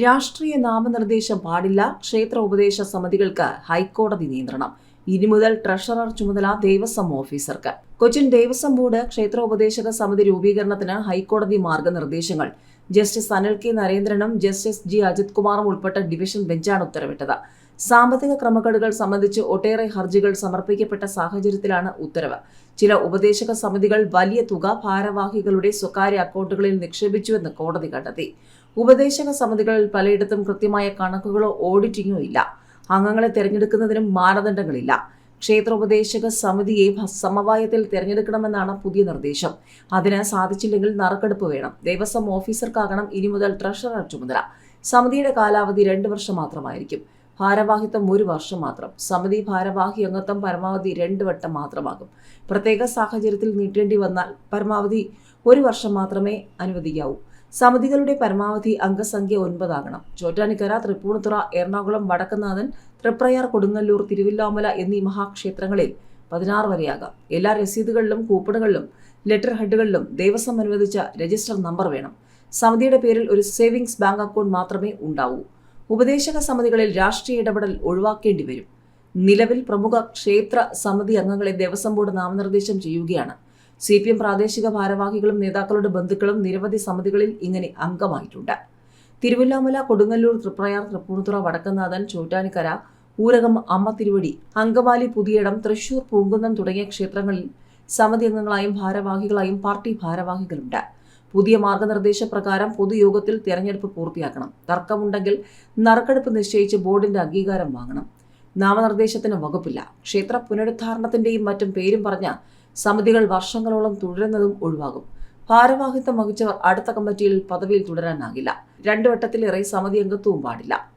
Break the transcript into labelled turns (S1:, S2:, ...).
S1: രാഷ്ട്രീയ നാമനിർദ്ദേശം പാടില്ല ക്ഷേത്ര ഉപദേശ സമിതികൾക്ക് ഹൈക്കോടതി നിയന്ത്രണം. ഇനി മുതൽ ട്രഷറർ ചുമതല ദേവസ്വം ഓഫീസർക്ക്. കൊച്ചിൻ ദേവസ്വം ബോർഡ് ക്ഷേത്ര ഉപദേശക സമിതി രൂപീകരണത്തിന് ഹൈക്കോടതി മാർഗനിർദ്ദേശങ്ങൾ. ജസ്റ്റിസ് അനിൽ കെ നരേന്ദ്രനും ജസ്റ്റിസ് ജി അജിത് കുമാറും ഉൾപ്പെട്ട ഡിവിഷൻ ബെഞ്ചാണ് ഉത്തരവിട്ടത്. സാമ്പത്തിക ക്രമക്കേടുകൾ സംബന്ധിച്ച് ഒട്ടേറെ ഹർജികൾ സമർപ്പിക്കപ്പെട്ട സാഹചര്യത്തിലാണ് ഉത്തരവ്. ചില ഉപദേശക സമിതികൾ വലിയ തുക ഭാരവാഹികളുടെ സ്വകാര്യ അക്കൗണ്ടുകളിൽ നിക്ഷേപിച്ചുവെന്ന് കോടതി കണ്ടെത്തി. ഉപദേശക സമിതികളിൽ പലയിടത്തും കൃത്യമായ കണക്കുകളോ ഓഡിറ്റിങ്ങോ ഇല്ല. അംഗങ്ങളെ തിരഞ്ഞെടുക്കുന്നതിനും മാനദണ്ഡങ്ങളില്ല. ക്ഷേത്രോപദേശക സമിതിയെ ഭ- സമവായത്തിൽ തിരഞ്ഞെടുക്കണമെന്നാണ് പുതിയ നിർദ്ദേശം. അതിന് സാധിച്ചില്ലെങ്കിൽ നറുക്കെടുപ്പ് വേണം. ദേവസ്വം ഓഫീസർക്കാകണം ഇനി മുതൽ ട്രഷറർ ചുമതല. സമിതിയുടെ കാലാവധി രണ്ട് വർഷം മാത്രമായിരിക്കും. ഭാരവാഹിത്വം ഒരു വർഷം മാത്രം. സമിതി ഭാരവാഹി അംഗത്വം പരമാവധി രണ്ട് വട്ടം മാത്രമാകും. പ്രത്യേക സാഹചര്യത്തിൽ നീട്ടേണ്ടി വന്നാൽ പരമാവധി ഒരു വർഷം മാത്രമേ അനുവദിക്കാവൂ. സമിതികളുടെ പരമാവധി അംഗസംഖ്യ ഒൻപതാകണം. ചോറ്റാനിക്കര തൃപ്പൂണിത്തുറ എറണാകുളം വടക്കനാഥൻ തൃപ്രയാർ കൊടുങ്ങല്ലൂർ തിരുവില്ലാമല എന്നീ മഹാക്ഷേത്രങ്ങളിൽ പതിനാറ് വരെയാകാം. എല്ലാ രസീതുകളിലും കൂപ്പണുകളിലും ലെറ്റർ ഹെഡുകളിലും ദേവസ്വം അനുവദിച്ച രജിസ്റ്റർ നമ്പർ വേണം. സമിതിയുടെ പേരിൽ ഒരു സേവിങ്സ് ബാങ്ക് അക്കൗണ്ട് മാത്രമേ ഉണ്ടാവൂ. ഉപദേശക സമിതികളിൽ രാഷ്ട്രീയ ഇടപെടൽ ഒഴിവാക്കേണ്ടി വരും. നിലവിൽ പ്രമുഖ ക്ഷേത്ര സമിതി അംഗങ്ങളെ ദേവസ്വം ബോർഡ് നാമനിർദ്ദേശം ചെയ്യുകയാണ്. സി പി എം പ്രാദേശിക ഭാരവാഹികളും നേതാക്കളുടെ ബന്ധുക്കളും നിരവധി സമിതികളിൽ ഇങ്ങനെ അംഗമായിട്ടുണ്ട്. തിരുവല്ലാമല കൊടുങ്ങല്ലൂർ തൃപ്രയാർ തൃപ്പൂണിത്തുറ വടക്കനാഥൻ ചോറ്റാനിക്കര ഊരകം അമ്മ തിരുവടി അങ്കമാലി പുതിയടം തൃശൂർ പൂങ്കുന്നം തുടങ്ങിയ ക്ഷേത്രങ്ങളിൽ സമിതി അംഗങ്ങളായും ഭാരവാഹികളായും പാർട്ടി ഭാരവാഹികളുണ്ട്. പുതിയ മാർഗനിർദ്ദേശപ്രകാരം പൊതുയോഗത്തിൽ തിരഞ്ഞെടുപ്പ് പൂർത്തിയാക്കണം. തർക്കമുണ്ടെങ്കിൽ നറുക്കെടുപ്പ് നിശ്ചയിച്ച് ബോർഡിന്റെ അംഗീകാരം വാങ്ങണം. നാമനിർദ്ദേശത്തിന് വകുപ്പില്ല. ക്ഷേത്ര പുനരുദ്ധാരണത്തിന്റെയും മറ്റും പേരും പറഞ്ഞ സമിതികൾ വർഷങ്ങളോളം തുടരുന്നതും ഒഴിവാകും. ഭാരവാഹിത്വം വഹിച്ചവർ അടുത്ത കമ്മിറ്റിയിൽ പദവിയിൽ തുടരാനാകില്ല. രണ്ടു വട്ടത്തിലേറെ സമിതി അംഗത്വവും പാടില്ല.